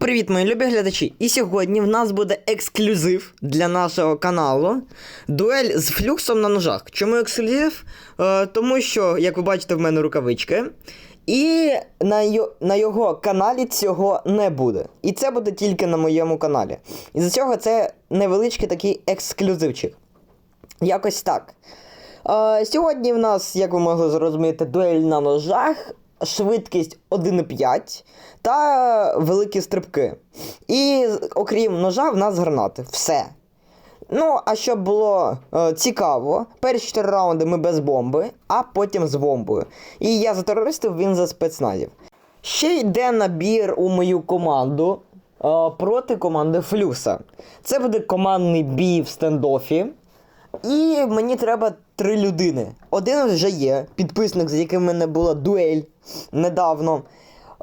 привіт, мої любі глядачі! І сьогодні в нас буде ексклюзив для нашого каналу. Дуель з флюксом на ножах. Чому ексклюзив? Е, тому що, як ви бачите, в мене рукавички. І на, йо, на його каналі цього не буде. І це буде тільки на моєму каналі. І за цього це невеличкий такий ексклюзивчик. Якось так. Е, сьогодні в нас, як ви могли зрозуміти, дуель на ножах, швидкість 1,5 та великі стрибки. І окрім ножа, в нас гранати. Все. Ну, а щоб було е, цікаво, перші 4 раунди ми без бомби, а потім з бомбою. І я за терористів, він за спецназів. Ще йде набір у мою команду е, проти команди Флюса. Це буде командний бій в стендофі. І мені треба три людини. Один вже є, підписник, з яким в мене була дуель недавно.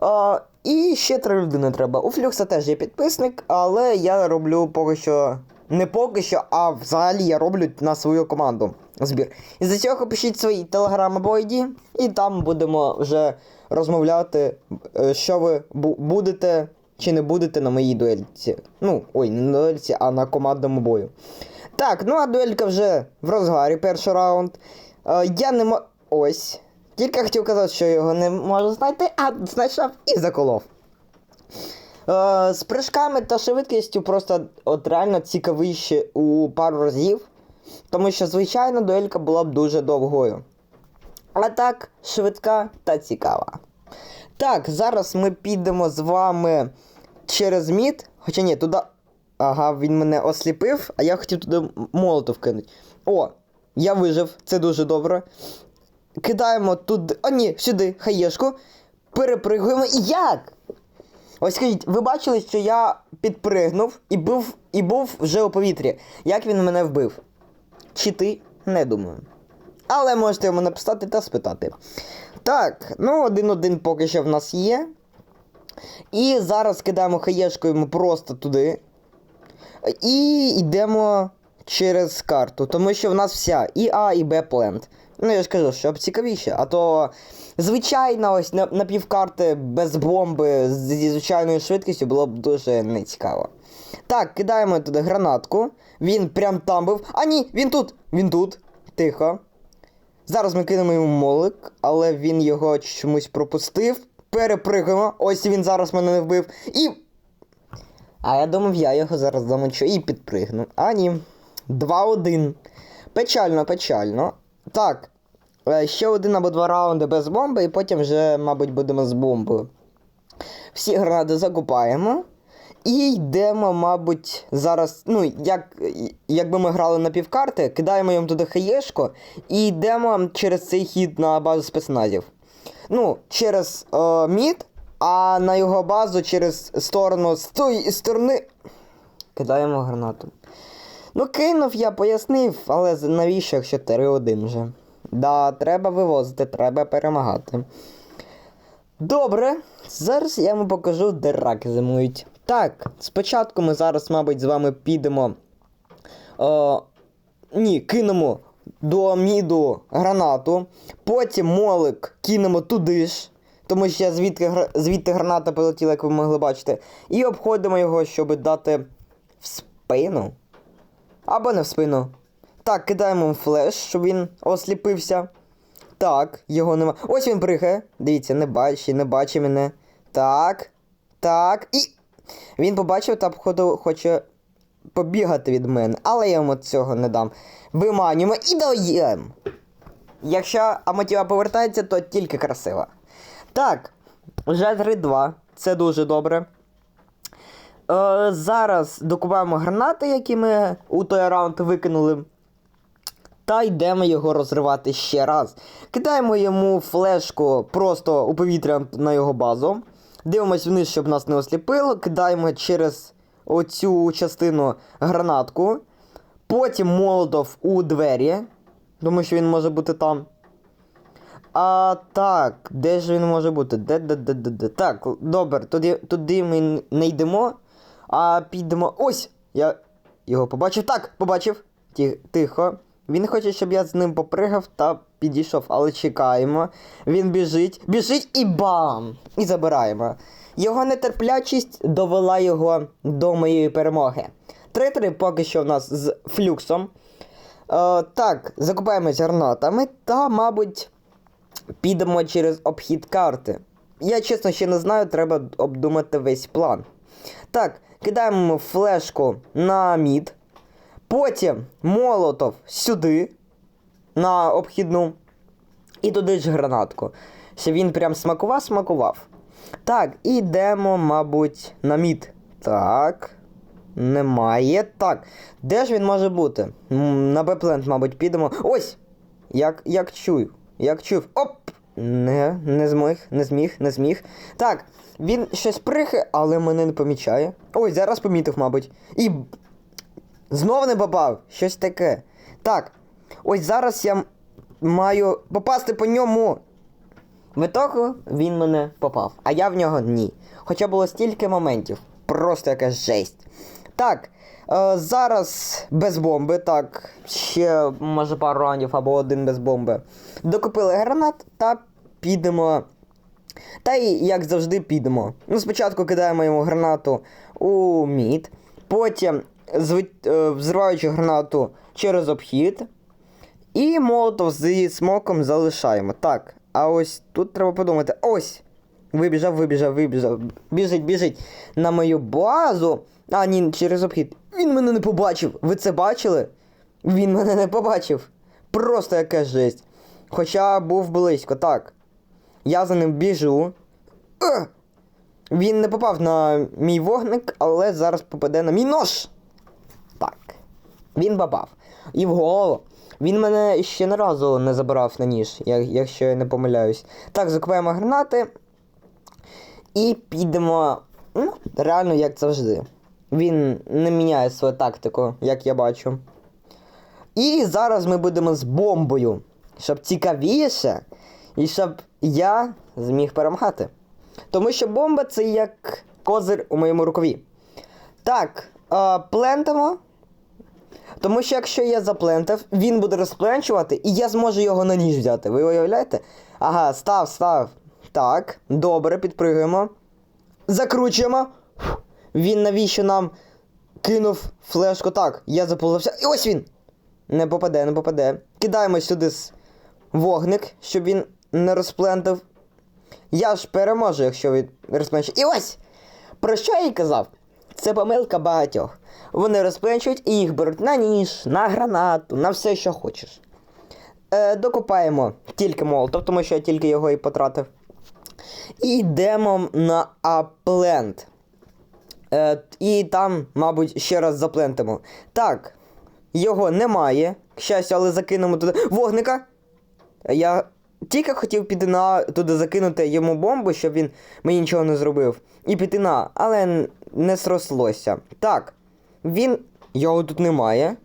А, і ще три людини треба. У Флюкса теж є підписник, але я роблю поки що. Не поки що, а взагалі я роблю на свою команду збір. І за цього пишіть свої телеграм або ID, і там будемо вже розмовляти, е, що ви бу- будете чи не будете на моїй дуельці. Ну, ой, не на дуельці, а на командному бою. Так, ну а дуелька вже в розгарі, перший раунд. Е, я не мо... Ось. Тільки хотів казати, що його не можу знайти, а знайшов і заколов. Е, з прыжками та швидкістю просто от реально цікавіше у пару разів. Тому що, звичайно, дуелька була б дуже довгою. А так, швидка та цікава. Так, зараз ми підемо з вами через мід. Хоча ні, туди. Ага, він мене осліпив, а я хотів туди молотов кинути. О, я вижив, це дуже добре. Кидаємо туди. О, ні, сюди, хаєшку. Перепригуємо. І Як? Ось скажіть, ви бачили, що я підпригнув і був, і був вже у повітрі. Як він мене вбив? Чи ти? Не думаю. Але можете йому написати та спитати. Так, ну один-один поки що в нас є. І зараз кидаємо хаєшку йому просто туди. І йдемо через карту, тому що в нас вся і А, і Б плент. Ну, я ж кажу, щоб цікавіше. А то, звичайно, ось на, на півкарти без бомби зі звичайною швидкістю було б дуже нецікаво. Так, кидаємо туди гранатку. Він прям там був. А ні, він тут! Він тут. Тихо. Зараз ми кинемо йому молик, але він його чомусь пропустив. Перепригуємо. Ось він зараз мене не вбив. І. А я думав, я його зараз замочу і підпригну. А ні. 2-1. Печально, печально. Так. е, Ще один або два раунди без бомби, і потім вже, мабуть, будемо з бомбою. Всі гранати закупаємо. І йдемо, мабуть, зараз. Ну, як, якби ми грали на півкарти, кидаємо їм туди хаєшку і йдемо через цей хід на базу спецназів. Ну, через е, мід, а на його базу через сторону з тої сторони. Кидаємо гранату. Ну, кинув я, пояснив, але навіщо, якщо 3-1 вже? Да, треба вивозити, треба перемагати. Добре, зараз я вам покажу, де раки зимують. Так, спочатку ми зараз, мабуть, з вами підемо. Е, ні, кинемо до міду гранату. Потім молик кинемо туди ж. Тому що звідки, звідти граната полетіла, як ви могли бачити. І обходимо його, щоб дати в спину. Або не в спину. Так, кидаємо флеш, щоб він осліпився. Так, його нема. Ось він пригає. Дивіться, не бачить, не бачить мене. Так. Так. І. Він побачив та походу хоче побігати від мене, але я йому цього не дам. Виманюємо і даємо. Якщо Амотіва повертається, то тільки красиво. Так, вже 3-2. Це дуже добре. Е, зараз докупаємо гранати, які ми у той раунд викинули. Та йдемо його розривати ще раз. Кидаємо йому флешку просто у повітря на його базу. Дивимось вниз, щоб нас не осліпило. Кидаємо через оцю частину гранатку. Потім молотов у двері. Тому що він може бути там. А так, де ж він може бути? Де, де, де, де, де? Так, добре, туди, туди ми не йдемо, а підемо. Ось! Я його побачив. Так, побачив. Тихо. Він хоче, щоб я з ним попригав та підійшов, але чекаємо. Він біжить, біжить і бам! І забираємо. Його нетерплячість довела його до моєї перемоги. 3-3 поки що в нас з флюксом. Е, так, закупаємось гранатами та, мабуть, підемо через обхід карти. Я чесно ще не знаю, треба обдумати весь план. Так, кидаємо флешку на мід. Потім молотов сюди, на обхідну. І туди ж гранатку. Щоб він прям смакував, смакував. Так, і йдемо, мабуть, на мід. Так. Немає. Так. Де ж він може бути? На Беплент, мабуть, підемо. Ось! Як, як чую. Як чув. Оп! Не, не зміг, не зміг, не зміг. Так, він щось прихи, але мене не помічає. Ой, зараз помітив, мабуть. І. Знову не попав. Щось таке. Так. Ось зараз я маю попасти по ньому. В ітогу він мене попав, а я в нього ні. Хоча було стільки моментів. Просто якась жесть. Так, е, зараз без бомби, так, ще може пару раундів або один без бомби. Докупили гранат та підемо. Та й як завжди підемо. Ну, спочатку кидаємо йому гранату у мід, потім е, взриваючи гранату через обхід. І молотов зі смоком залишаємо. Так, а ось тут треба подумати. Ось! Вибіжав, вибіжав, вибіжав. Біжить, біжить на мою базу. А, ні, через обхід. Він мене не побачив. Ви це бачили? Він мене не побачив. Просто яка жесть. Хоча був близько, так. Я за ним біжу. Е! Він не попав на мій вогник, але зараз попаде на мій нож. Так. Він бабав. І в голову. Він мене ще не разу не забирав на ніж, якщо я не помиляюсь. Так, закупаємо гранати. І підемо. Ну, реально, як завжди. Він не міняє свою тактику, як я бачу. І зараз ми будемо з бомбою. Щоб цікавіше, і щоб я зміг перемагати. Тому що бомба це як козир у моєму рукаві. Так, е, плентимо. Тому що якщо я заплентав, він буде розпленчувати, і я зможу його на ніж взяти. Ви уявляєте? Ага, став, став. Так, добре, підпригуємо. Закручуємо. Він навіщо нам кинув флешку? Так, я заполився. І ось він! Не попаде, не попаде. Кидаємо сюди вогник, щоб він не розплентав. Я ж переможу, якщо він розпленчить. І ось! Про що я й казав? Це помилка багатьох. Вони розпленчують і їх беруть на ніж, на гранату, на все, що хочеш. Е, докупаємо тільки молотов, тому що я тільки його і потратив. І йдемо на аплент. Е, і там, мабуть, ще раз заплентимо. Так, його немає. К щастю, але закинемо туди. Вогника! Я тільки хотів піти на туди закинути йому бомбу, щоб він мені нічого не зробив. І піти на, але не срослося. Так, він. Його тут немає.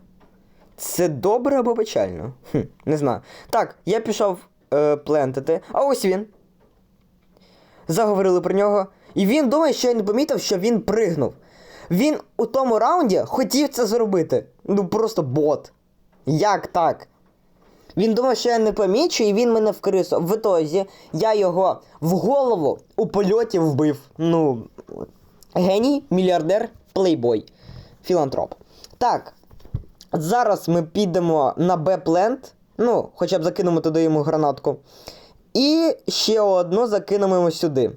Це добре або печально? Хм, не знаю. Так, я пішов е, плентити. А ось він. Заговорили про нього. І він думає, що я не помітив, що він пригнув. Він у тому раунді хотів це зробити. Ну просто бот. Як так? Він думав, що я не помічу, і він мене вкрисав. В ітозі я його в голову у польоті вбив. Ну, геній, мільярдер, плейбой, філантроп. Так, зараз ми підемо на Б-плент. Ну, хоча б закинемо туди йому гранатку. І ще одну закинемо йому сюди.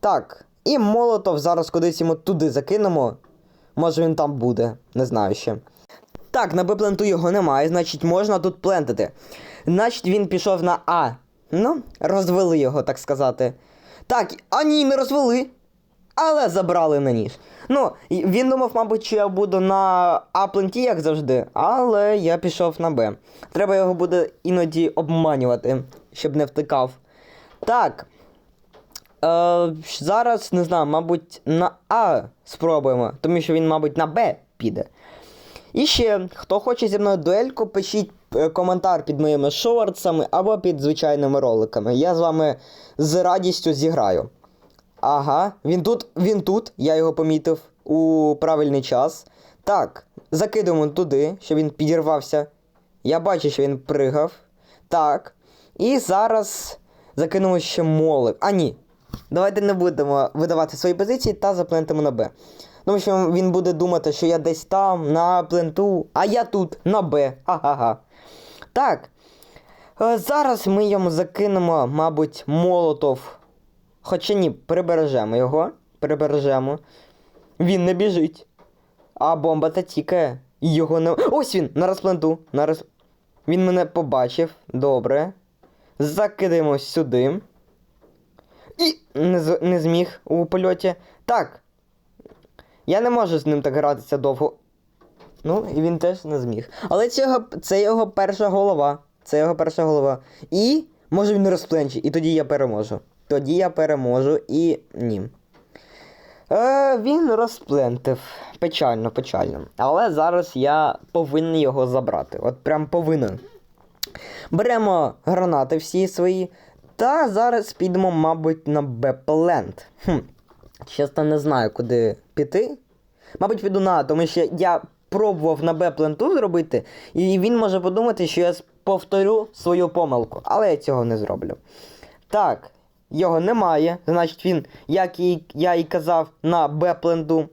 Так, і молотов зараз кудись йому туди закинемо. Може він там буде, не знаю ще. Так, на Б-пленту його немає, значить можна тут плентити. Значить він пішов на А. Ну, розвели його, так сказати. Так, а ні, не розвели. Але забрали на ніж. Ну, він думав, мабуть, що я буду на А-пленті, як завжди, але я пішов на Б. Треба його буде іноді обманювати, щоб не втикав. Так. Е, зараз не знаю, мабуть, на А спробуємо, тому що він, мабуть, на Б піде. І ще, хто хоче зі мною дуельку, пишіть е, коментар під моїми шортсами або під звичайними роликами. Я з вами з радістю зіграю. Ага, він тут, він тут, я його помітив у правильний час. Так, закидуємо туди, щоб він підірвався Я бачу, що він пригав. Так. І зараз закинемо ще молик. А ні. Давайте не будемо видавати свої позиції та заплентимо на Б. Тому що він буде думати, що я десь там, на пленту, а я тут, на Б. Ха-ха-ха. Так. Е, Зараз ми йому закинемо, мабуть, молотов. Хоча ні, прибережемо його. Прибережемо. Він не біжить. А бомба та тікає. Його не. Ось він! На розпленту. На роз... Він мене побачив. Добре. Закидаємо сюди. І не, з... не зміг у польоті. Так. Я не можу з ним так гратися довго. Ну, і він теж не зміг. Але це його, це його перша голова. Це його перша голова. І може він розпленчить, і тоді я переможу. Тоді я переможу і ні. Е, він розплентив. Печально, печально. Але зараз я повинен його забрати. От прям повинен. Беремо гранати всі свої. Та зараз підемо, мабуть, на Б-плент. Хм. Чесно, не знаю, куди піти. Мабуть, піду на, тому що я пробував на Б-пленту зробити, і він може подумати, що я повторю свою помилку. Але я цього не зроблю. Так, його немає. Значить, він, як і я і казав, на Б-пленту.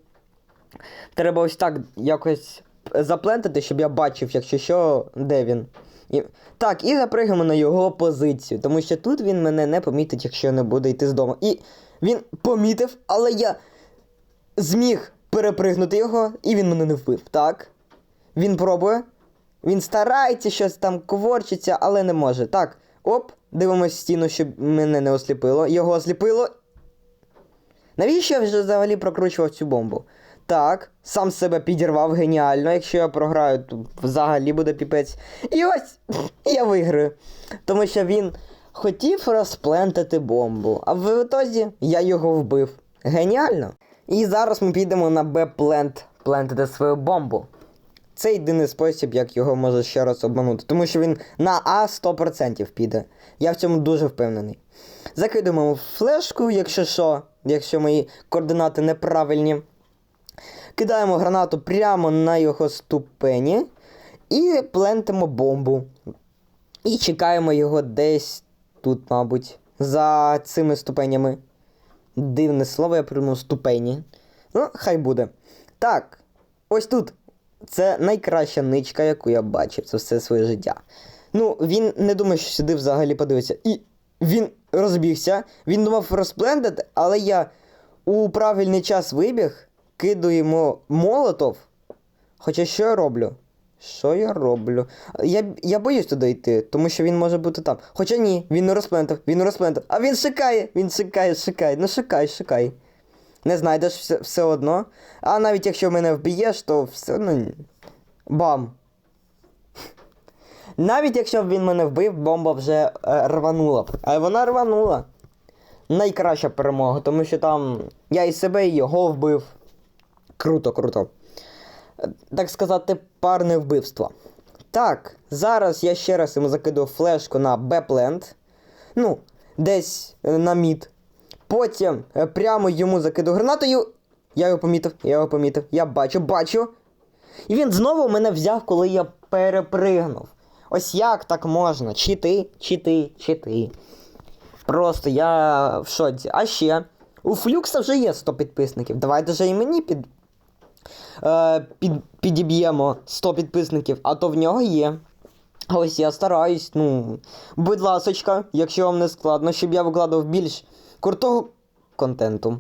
Треба ось так якось заплентити, щоб я бачив, якщо що, де він. І... Так, і запригнемо на його позицію, тому що тут він мене не помітить, якщо не буде йти з дому. І він помітив, але я зміг перепригнути його, і він мене не вбив. Так. Він пробує. Він старається щось там коворчиться, але не може. Так, оп, дивимось стіну, щоб мене не осліпило. Його осліпило. Навіщо я вже взагалі прокручував цю бомбу? Так, сам себе підірвав геніально. Якщо я програю, то взагалі буде піпець. І ось я виграю. Тому що він хотів розплентати бомбу, а в ітозі я його вбив. Геніально. І зараз ми підемо на Б-плент плентити свою бомбу. Це єдиний спосіб, як його може ще раз обманути. Тому що він на А 100% піде. Я в цьому дуже впевнений. Закидуємо флешку, якщо що, якщо мої координати неправильні. Кидаємо гранату прямо на його ступені і плентимо бомбу. І чекаємо його десь тут, мабуть, за цими ступенями. Дивне слово, я придумав ступені. Ну, хай буде. Так, ось тут. Це найкраща ничка, яку я бачив за все своє життя. Ну, він не думає, що сюди взагалі подивиться. І він розбігся, він думав розплендити, але я у правильний час вибіг, кидуємо молотов. Хоча що я роблю? Що я роблю? Я, я боюсь туди йти, тому що він може бути там. Хоча ні, він не розплентав, він не розплентав. А він шикає, він шикає, шикає. Ну шикай, шикай. Не знайдеш все, все одно. А навіть якщо мене вб'єш, то все ні. Бам. Навіть якщо б він мене вбив, бомба вже е, рванула б. А вона рванула. Найкраща перемога, тому що там я і себе, і його вбив. Круто, круто. Так сказати, парне вбивство. Так, зараз я ще раз йому закидую флешку на Бепленд. Ну, десь е, на мід. Потім е, прямо йому закидую гранатою. Я його помітив, я його помітив. Я бачу, бачу. І він знову мене взяв, коли я перепригнув. Ось як так можна? Чи ти, чи ти, чи ти. Просто я в шоці. А ще, у Флюкса вже є 100 підписників. Давайте же і мені під, е, під, підіб'ємо 100 підписників, а то в нього є. Ось я стараюсь, ну. Будь ласочка, якщо вам не складно, щоб я викладав більш крутого контенту.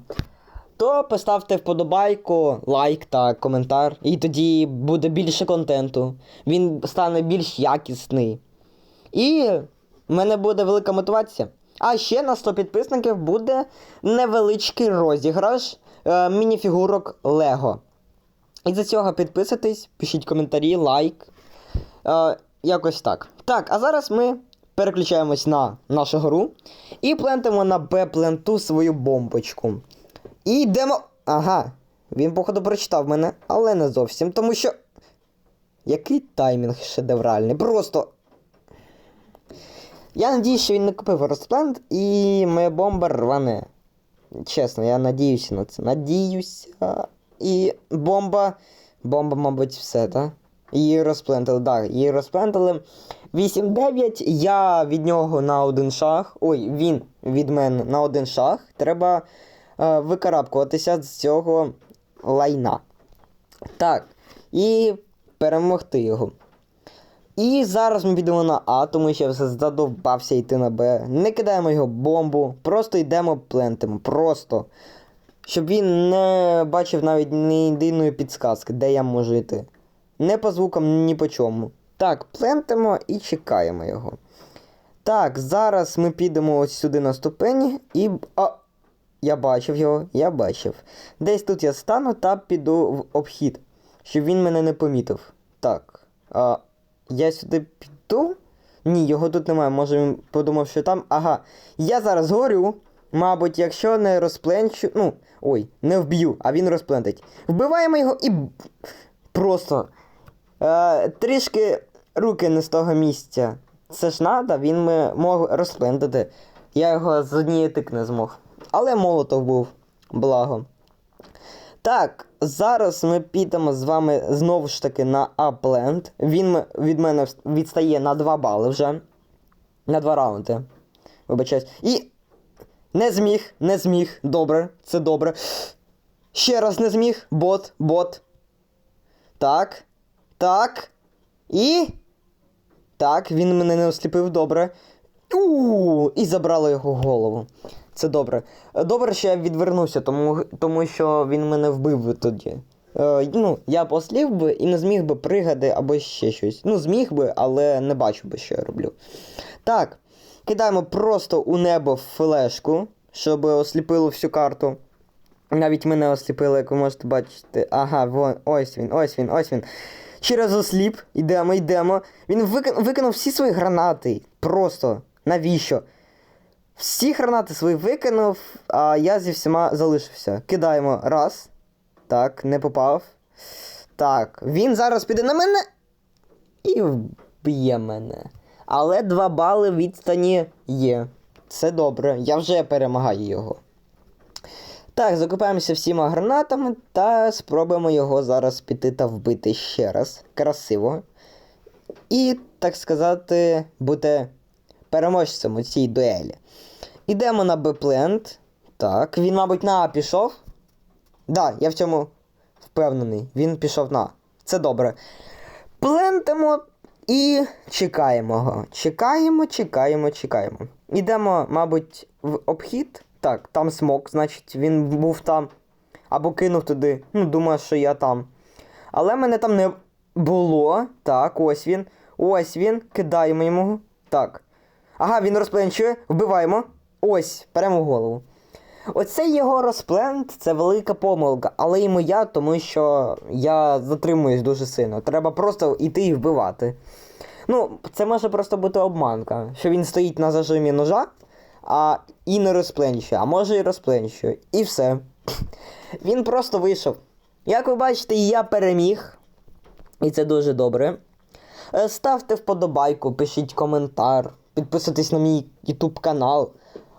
То поставте вподобайку, лайк та коментар, і тоді буде більше контенту. Він стане більш якісний. І в мене буде велика мотивація. А ще на 100 підписників буде невеличкий розіграш е, мініфігурок Лего. І за цього підписуйтесь, пишіть коментарі, лайк. Е, якось так. Так, а зараз ми переключаємось на нашу гру і плентимо на Б-пленту свою бомбочку. І йдемо. Ага, він, походу, прочитав мене, але не зовсім, тому що. Який таймінг шедевральний. Просто. Я надіюсь, що він не купив розплент і моя бомба рване. Чесно, я надіюся на це. Надіюся. І бомба. Бомба, мабуть, все, так? Її розплентали, так, її розплентали. 8-9, я від нього на один шаг. Ой, він від мене на один шаг. Треба е, викарабкуватися з цього лайна. Так. І перемогти його. І зараз ми підемо на А, тому що я все задовбався йти на Б. Не кидаємо його бомбу, просто йдемо плентимо. Просто. Щоб він не бачив навіть ні єдиної підсказки, де я можу йти. Не по звукам, ні по чому. Так, плентимо і чекаємо його. Так, зараз ми підемо ось сюди на ступені і. А! Я бачив його, я бачив. Десь тут я стану та піду в обхід, щоб він мене не помітив. Так. А, я сюди піду? Ні, його тут немає. Може він подумав, що там. Ага. Я зараз горю. Мабуть, якщо не розпленчу. Ну, ой, не вб'ю, а він розплентить. Вбиваємо його і. Просто. Е, трішки руки не з того місця. Це ж надо, він ми мог розплентити. Я його з однієї тик не змог. Але молотов був. Благо. Так, зараз ми підемо з вами знову ж таки на Апленд. Він від мене відстає на 2 бали вже. На 2 раунди. Вибачаюсь. І. Не зміг, не зміг. Добре, це добре. Ще раз не зміг. Бот, бот. Так. Так. І. Так, він мене не осліпив добре. у І забрало його голову. Це добре. Е, Добре, що я відвернувся, тому, тому що він мене вбив би тоді. Е, ну, я послів би і не зміг би пригати або ще щось. Ну, зміг би, але не бачу би, що я роблю. Так, кидаємо просто у небо флешку, щоб осліпило всю карту. Навіть мене осліпило, як ви можете бачити. Ага, вон, ось він, ось він, ось він. Через осліп, йдемо, йдемо. Він викин- викинув всі свої гранати. Просто. Навіщо? Всі гранати свої викинув, а я зі всіма залишився. Кидаємо. Раз. Так, не попав. Так, він зараз піде на мене і вб'є мене. Але два бали відстані є. Це добре, я вже перемагаю його. Так, закупаємося всіма гранатами та спробуємо його зараз піти та вбити ще раз. Красиво. І, так сказати, бути переможцем у цій дуелі. Ідемо на Б-плент. Так, він, мабуть, на А пішов. Да, я в цьому впевнений. Він пішов на А. Це добре. Плентимо і чекаємо його. Чекаємо, чекаємо, чекаємо. Ідемо, мабуть, в обхід. Так, там смок, значить, він був там. Або кинув туди. Ну, думаю, що я там. Але мене там не було. Так, ось він. Ось він. Кидаємо йому. Так. Ага, він розпленчує. Вбиваємо. Ось, прямо в голову. Оцей його розплент це велика помилка, але і моя, тому що я затримуюсь дуже сильно. Треба просто йти і вбивати. Ну, це може просто бути обманка, що він стоїть на зажимі ножа, а і не розпленчує, а може і розпленчує. І все. Він просто вийшов. Як ви бачите, я переміг. І це дуже добре. Е, Ставте вподобайку, пишіть коментар, підписуйтесь на мій YouTube канал.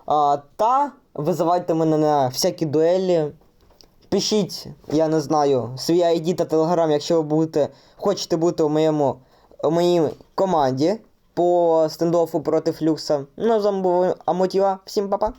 А, та визивайте мене на всякі дуелі. Пишіть, я не знаю, свій ID та Telegram, якщо ви будете, хочете бути у моєму в моїй команді по стендофу проти Флюкса. Ну, з вами був Амотіва. Всім па-па.